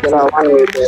त्याला आव्हान मिळते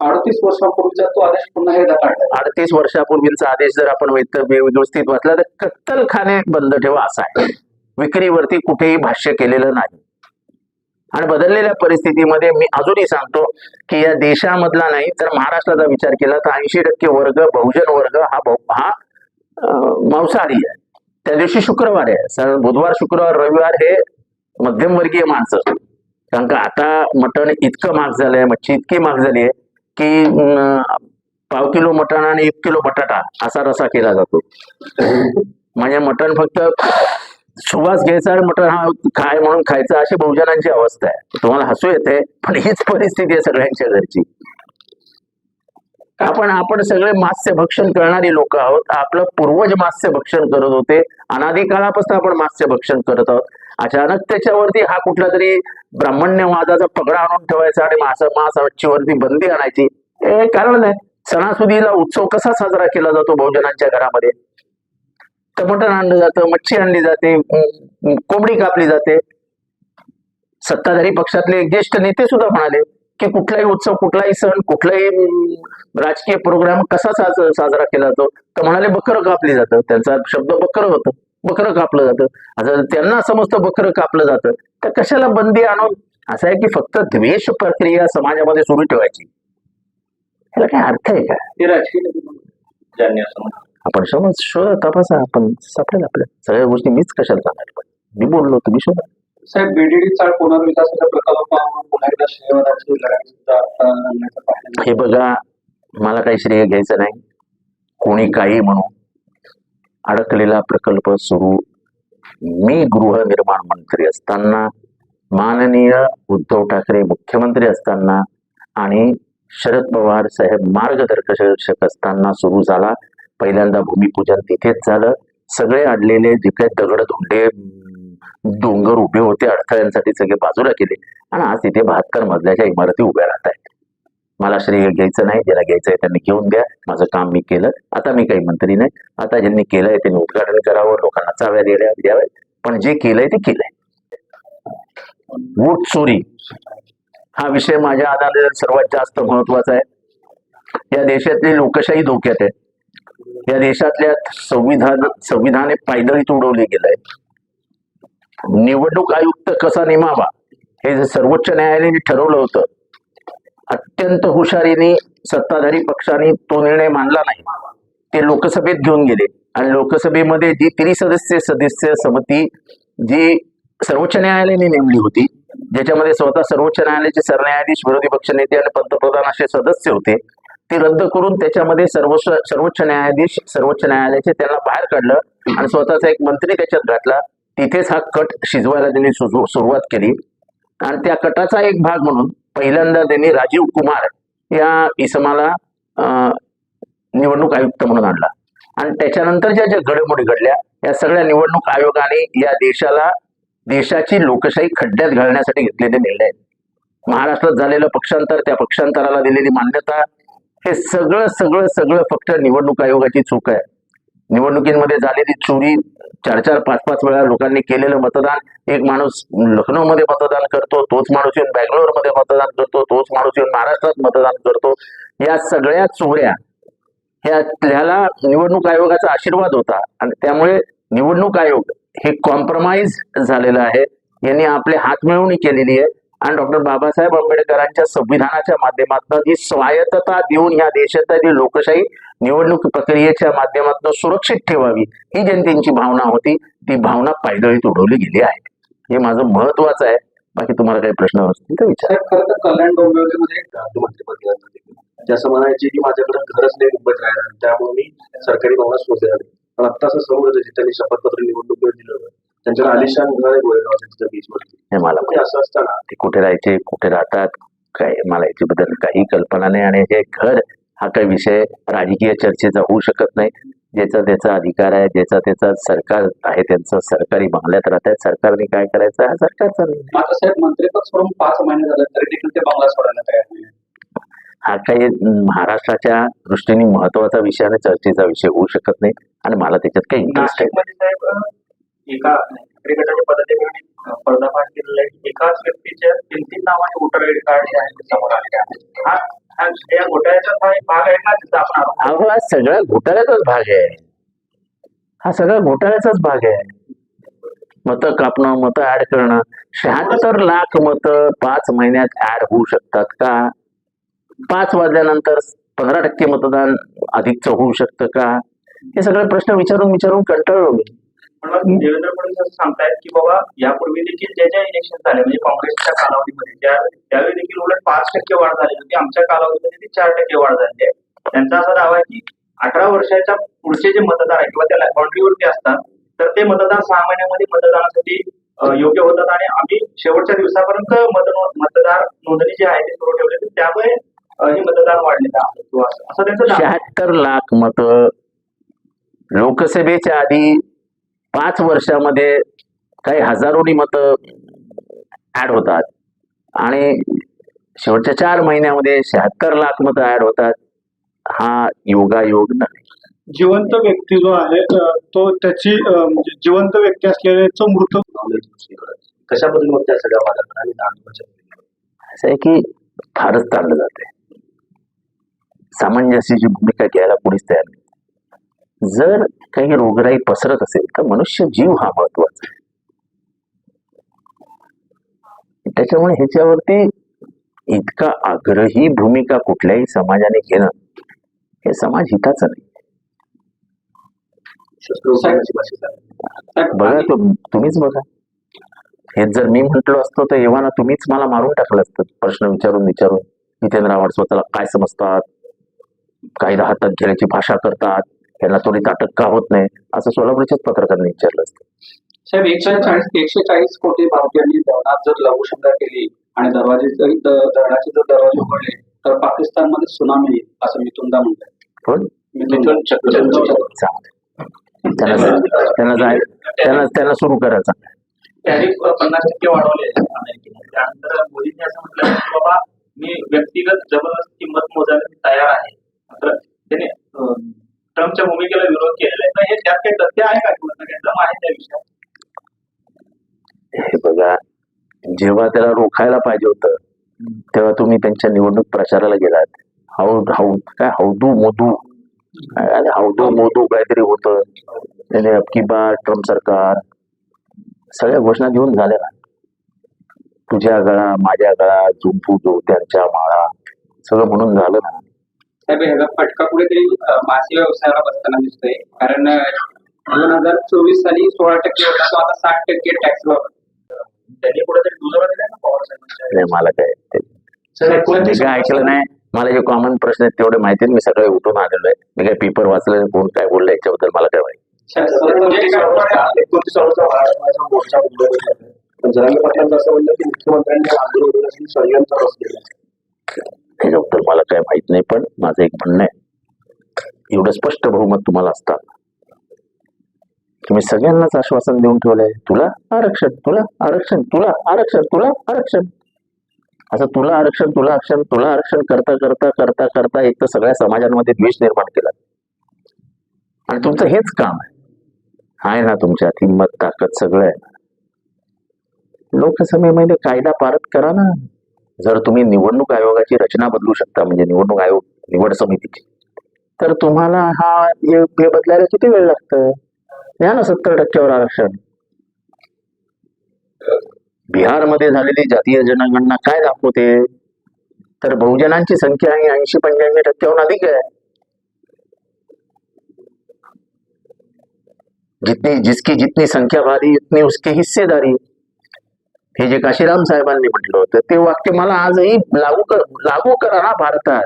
अडतीस वर्षापूर्वीचा तो आदेश पुन्हा एकदा काढला. अडतीस वर्षापूर्वीचा आदेश जर आपण व्यक्त- व्यवस्थित वाचला तर कत्तलखाने बंद ठेवा असा आहे. विक्रीवरती कुठेही भाष्य केलेलं नाही. आणि बदललेल्या परिस्थितीमध्ये मी अजूनही सांगतो की या देशामधला नाही तर महाराष्ट्राचा विचार केला तर ऐंशी टक्के वर्ग बहुजन वर्ग हा बहु- हा मांसाहारी आहे. त्या दिवशी शुक्रवार आहे. सर बुधवार शुक्रवार रविवार हे मध्यमवर्गीय माणसं. कारण का आता मटण इतकं महाग झालंय मच्छी इतकी महाग झाली आहे की पाव किलो मटण आणि एक किलो बटाटा असा रसा केला जातो. म्हणजे मटण फक्त सुवास घ्यायचा आणि मटण हा खाय म्हणून खायचा अशी बहुजनांची अवस्था आहे. तुम्हाला हसू येते पण हीच परिस्थिती आहे सगळ्यांच्या घरची. आपण आपण सगळे मास्य भक्षण करणारी लोक आहोत. आपलं पूर्वज मास्य भक्षण करत होते. अनादी काळापासून आपण मास्य भक्षण करत आहोत. अचानक त्याच्यावरती हा कुठला तरी ब्राह्मण्यवादाचा पगडा आणून ठेवायचा आणि मास मास मच्छीवरती बंदी आणायची. हे कारण नाही सणासुदीला उत्सव कसा साजरा केला जातो बहुजनांच्या घरामध्ये? टमाटर आणलं जातं मच्छी आणली जाते कोंबडी कापली जाते. सत्ताधारी पक्षातले ज्येष्ठ नेते सुद्धा म्हणाले की कुठलाही उत्सव कुठलाही सण कुठलाही राजकीय प्रोग्राम कसा साज साजरा केला जातो? तर म्हणाले बकरं कापली जातं. त्यांचा शब्द बकरं होतं. बकरं कापलं जातं. आता त्यांना समजतं बकरं कापलं जातं. तर कशाला बंदी आणून? असं आहे की फक्त द्वेष प्रक्रिया समाजामध्ये सुरू ठेवायची. ह्याला काय अर्थ आहे का? आपण समज शोधा तपासा आपण सापडेल आपल्या सगळ्या गोष्टी मीच कशाला सांगायला पाहिजे मी बोललो तुम्ही शोधा साहेब बीडीडी चाळ पुनर्विकासाचा प्रकल्प पुन्हा एकदा लढाई सुद्धा हे बघा मला काही श्रेय घ्यायचं नाही. कोणी काही म्हणू. अडकलेला प्रकल्प सुरू. मी गृहनिर्माण मंत्री असताना माननीय उद्धव ठाकरे मुख्यमंत्री असताना आणि शरद पवार साहेब मार्गदर्शक असताना सुरू झाला. पहिल्यांदा भूमिपूजन तिथेच झालं. सगळे आणलेले जे दगड धोंडे डोंगर उभे होते अडथळ्यांसाठी सगळे बाजूला केले. आणि आज तिथे बहात्तर मजल्याच्या इमारती उभ्या राहत आहेत मला श्रेय घ्यायचं नाही ज्याला घ्यायचं आहे त्यांनी घेऊन द्या. माझं काम मी केलं. आता मी काही मंत्री नाही. आता ज्यांनी केलंय त्यांनी उद्घाटन करावं लोकांना चाव्या द्याव्या द्याव्या पण जे केलंय ते केलंय. वोट चोरी. हा विषय माझ्या आधारे सर्वात जास्त महत्त्वाचा आहे. या देशातली लोकशाही धोक्यात आहे. या देशातल्या संविधान संविधाने पायदळी तुडवले गेलंय. निवडणूक आयुक्त कसा नेमावा हे जे सर्वोच्च न्यायालयाने ठरवलं होतं अत्यंत हुशारीने सत्ताधारी पक्षाने तो निर्णय मानला नाही. ते लोकसभेत घेऊन गेले. आणि लोकसभेमध्ये जी त्रिसदस्य सदस्य समिती जी सर्वोच्च न्यायालयाने नेमली होती ज्याच्यामध्ये स्वतः सर्वोच्च न्यायालयाचे सरन्यायाधीश विरोधी पक्षनेते आणि पंतप्रधान असे सदस्य होते ते रद्द करून त्याच्यामध्ये सर्वोच्च सर्वोच्च न्यायाधीश सर्वोच्च न्यायालयाचे त्यांना बाहेर काढलं आणि स्वतःचा एक मंत्री त्याच्यात घातला. तिथेच हा कट शिजवायला त्यांनी सुरुवात केली. आणि त्या कटाचा एक भाग म्हणून पहिल्यांदा त्यांनी राजीव कुमार या इसमाला अं, निवडणूक आयुक्त म्हणून आणला. आणि त्याच्यानंतर ज्या ज्या घडामोडी घडल्या या सगळ्या निवडणूक आयोगाने या देशाला देशाची लोकशाही खड्ड्यात घालण्यासाठी घेतलेले निर्णय. आहेत. महाराष्ट्रात झालेलं पक्षांतर त्या पक्षांतराला दिलेली मान्यता हे सगळं सगळं सगळं फक्त निवडणूक आयोगाची चूक आहे. निवडणुकीमध्ये झालेली चोरी चार चार पाच पाच वेळा लोकांनी केलेलं मतदान एक माणूस लखनौमध्ये मतदान करतो तोच माणूस येऊन बँगलोरमध्ये मतदान करतो तोच माणूस येऊन महाराष्ट्रात मतदान करतो. या सगळ्या चोऱ्या ह्याला निवडणूक आयोगाचा आशीर्वाद होता. आणि त्यामुळे निवडणूक आयोग हे कॉम्प्रोमाइज झालेलं आहे. यांनी आपले हात मिळवणी केलेली आहे. आणि डॉक्टर बाबासाहेब आंबेडकरांच्या संविधानाच्या माध्यमातून ही स्वायत्तता देऊन या देशातली लोकशाही निवडणूक प्रक्रियेच्या माध्यमातून सुरक्षित ठेवावी ही जनतेची भावना होती. ती भावना पायदळीत उडवली गेली आहे. हे माझं महत्वाचं आहे. बाकी तुम्हाला काही प्रश्न असतील तर विचार. खरं तर कल्याण डोंबिवलीमध्ये जसं म्हणायचे की माझ्याकडे घरच नाही मुंबईत राहायला त्यामुळे मी सरकारी भवनात शोधले आले पण आता असं समोर त्यांनी शपथपत्र निवडणूक दिलं होतं त्यांच्याकडे आलिशान आहे तिथं बीचवरती हे मला ते असं असताना ते कुठे राहायचे कुठे राहतात काय मला याच्याबद्दल काही कल्पना नाही आणि हे घर हा काही विषय राजकीय चर्चेचा होऊ शकत नाही. ज्याचा त्याचा अधिकार आहे ज्याचा त्याचा सरकार आहे त्यांचं सरकारी बंगल्यात राहतात. सरकारने काय करायचं? हा सरकारचा निर्णय. मात्र साहेब मंत्रीपद सोडून पाच महिने झाले तरी देखील ते बंगला सोडायला तयार नाही. हा काही महाराष्ट्राच्या दृष्टीने महत्त्वाचा विषय आणि चर्चेचा विषय होऊ शकत नाही. आणि मला त्याच्यात काही इंटरेस्ट आहे. एका क्रिकेटच्या पदाधिकारी पर्दाफाश केलेला आहे. एकाच व्यक्तीच्या तीन तीन नावाने वोटर आयडी कार्ड जे आहे समोर आलेले आहे हा हा या घोटाळ्याचा हा एक भाग आहे ना जिथं आपण अहो हा सगळा घोटाळ्याचाच भाग आहे. हा सगळा घोटाळ्याचाच भाग आहे. मत कापणं मत ऍड करणं शहात्तर लाख मत पाच महिन्यात ऍड होऊ शकतात का? पाच वाजल्यानंतर पंधरा टक्के मतदान अधिकचं होऊ शकतं का? हे सगळे प्रश्न विचारून विचारून कंटाळलो मी. पण मग देवेंद्र फडणवीस असं सांगतायत की बाबा यापूर्वी देखील ज्या ज्या इलेक्शन झाले म्हणजे काँग्रेसच्या कालावधीमध्ये त्या त्यावेळी देखील उलट पाच टक्के वाढ झाली होती. आमच्या कालावधीमध्ये ती चार टक्के वाढ झाली आहे. त्यांचा असा दावा आहे की अठरा वर्षाच्या पुढचे जे मतदार आहे किंवा त्या बाउंड्रीवरती असतात तर ते मतदार सहा महिन्यामध्ये मतदानासाठी योग्य होतात. आणि आम्ही शेवटच्या दिवसापर्यंत मतदार नोंदणी जी आहे ती सुरू ठेवली होती. त्यामुळे हे मतदान वाढलेलं आहे किंवा असं त्यांचं. शहात्तर लाख मत लोकसभेच्या आधी पाच वर्षामध्ये काही हजारोनी मत ऍड होतात. आणि शेवटच्या चार महिन्यामध्ये शहात्तर लाख मत ऍड होतात. हा योगायोग नाही. जिवंत व्यक्ती जो आहे तो त्याची म्हणजे जिवंत व्यक्ती असलेल्याचं मृत नॉलेज दुसरीकडे कशा पद्धतीने मग त्या सगळ्या असं आहे की फारच ताणलं जाते सामंजस्याची भूमिका घ्यायला कोणीच तयार नाही. जर काही रोगराई पसरत असेल तर मनुष्य जीव हा महत्त्वाचा आहे. त्याच्यामुळे ह्याच्यावरती इतका आग्रही भूमिका कुठल्याही समाजाने घेणं हे समाज हिताचं नाही. बघा तुम्हीच बघा. हे जर मी म्हंटलो असतो तर एव्हाना तुम्हीच मला मारून टाकलं असतं. प्रश्न विचारून विचारून जितेंद्र आव्हाड स्वतःला काय समजतात? काही राहतात घेण्याची भाषा करतात. यांना त्वरित अटक का होत नाही? असं सोलापूरच्याच पत्रकारांनी विचारलं असतं. साहेब एकशे चाळीस एकशे चाळीस कोटी भारतीयांनी धरणात जर लघुशंका केली आणि दरवाजे जर धरणाचे जर दरवाजे उघडले तर पाकिस्तानमध्ये सुनामी असं मी. चांगलं त्यांना त्यांना जाय त्यांना त्यांना सुरू करायचं. टॅरिफ पन्नास टक्के वाढवले. त्यानंतर मोदींनी असं म्हटलं की बाबा मी व्यक्तिगत जबरदस्त किंमत मोजायला तयार आहे. मात्र त्याने ट्रम्पच्या भूमिकेला विरोध केलेला आहे. हे त्यात काही तथ्य आहे का किंवा काही दम आहे त्या विषयात? हे बघा जेव्हा त्याला रोखायला पाहिजे होतं तेव्हा तुम्ही त्यांच्या निवडणूक प्रचाराला गेलात. हौद हौद काय हौदू मोदू अरे हौदू मोदू काहीतरी होतं. त्याने अबकी बार ट्रम्प सरकार. सगळ्या घोषणा देऊन झाल्या ना. तुझ्या गळा माझ्या गळा जुंपू त्यांच्या माळा. सगळं म्हणून झालं ना. साहेब ह्याचा फटका कुठेतरी मासे व्यवसायाला बसताना दिसतोय. कारण दोन हजार चोवीस साली सोळा टक्के होता तो आता साठ टक्के टॅक्स त्यांनी कुठेतरी दुजोरा दिला ना पवार साहेबांच्या नाही मला काय ते सर एकोणतीस मी काय ऐकलं नाही. मला जे कॉमन प्रश्न आहेत तेवढे माहिती आहेत. मी सगळे उठून आलेलो आहे. मी काय पेपर वाचलं कोण काय बोललं याच्याबद्दल मला काय माहिती. एकोणतीस ऑगस्ट- एकोणतीस ऑगस्टला महाराष्ट्राचा मोर्चा मुंबईमध्ये झाला. पण जरांगे पाटलांचं असं म्हणलं की मुख्यमंत्र्यांनी आंदोलन रचलेलं आहे. त्याच्याबद्दल मला काय माहीत नाही पण माझं एक म्हणणं आहे. एवढं स्पष्ट बहुमत तुम्हाला असतात. तुम्ही सगळ्यांनाच आश्वासन देऊन ठेवलंय तुला आरक्षण तुला आरक्षण तुला आरक्षण तुला आरक्षण. असं तुला आरक्षण तुला आरक्षण तुला आरक्षण करता करता करता करता एक तर सगळ्या समाजांमध्ये द्वेष निर्माण केला. आणि तुमचं हेच काम आहे. आहे ना तुमच्यात हिंमत ताकद सगळं आहे. लोकसभेमध्ये कायदा पारत करा ना. जर तुम्ही निवडणूक आयोगाची रचना बदलू शकता, म्हणजे निवडणूक आयोग, निवड समितीची, तर तुम्हाला हा हे बदलायला किती वेळ लागतं? या ना सत्तर टक्क्यावर आरक्षण. बिहारमध्ये झालेली जातीय जनगणना काय दाखवते? तर बहुजनांची संख्या ही ऐंशी पंच्याऐंशी टक्क्याहून अधिक आहे. जितनी, जिसकी जितनी संख्या भारी उतनी उसकी हिस्सेदारी. हे जे काशीराम साहेबांनी म्हटलं होतं ते वाक्य मला आजही लागू कर लागू करा ना भारतात.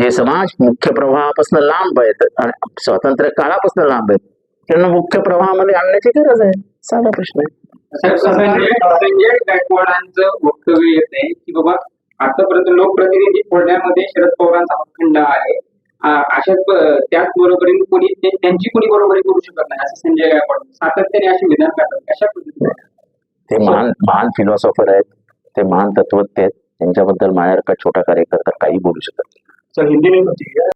जे समाज मुख्य प्रवाहापासून लांब आहेत आणि स्वातंत्र्य काळापासून लांब आहेत त्यांना मुख्य प्रवाहामध्ये आणण्याची गरज आहे. साधा प्रश्न. आहे संजय गायकवाडांचं वक्तव्य येत आहे की बाबा आतापर्यंत लोकप्रतिनिधी फोडण्यामध्ये शरद पवारांचा हातखंड आहे. प- त्याच बरोबरीने कोणी त्यांची कोणी बरोबरी करू शकत नाही असं संजय गायकवाड. सातत्याने अशी विधान करतात. कशा पद्धतीने? ते महान महान फिलॉसॉफर आहेत. ते महान तत्वज्ञ आहेत. त्यांच्याबद्दल माझ्यासारखा छोटा कार्यकर्ता काही बोलू शकत नाही. सर हिंदी में बताइए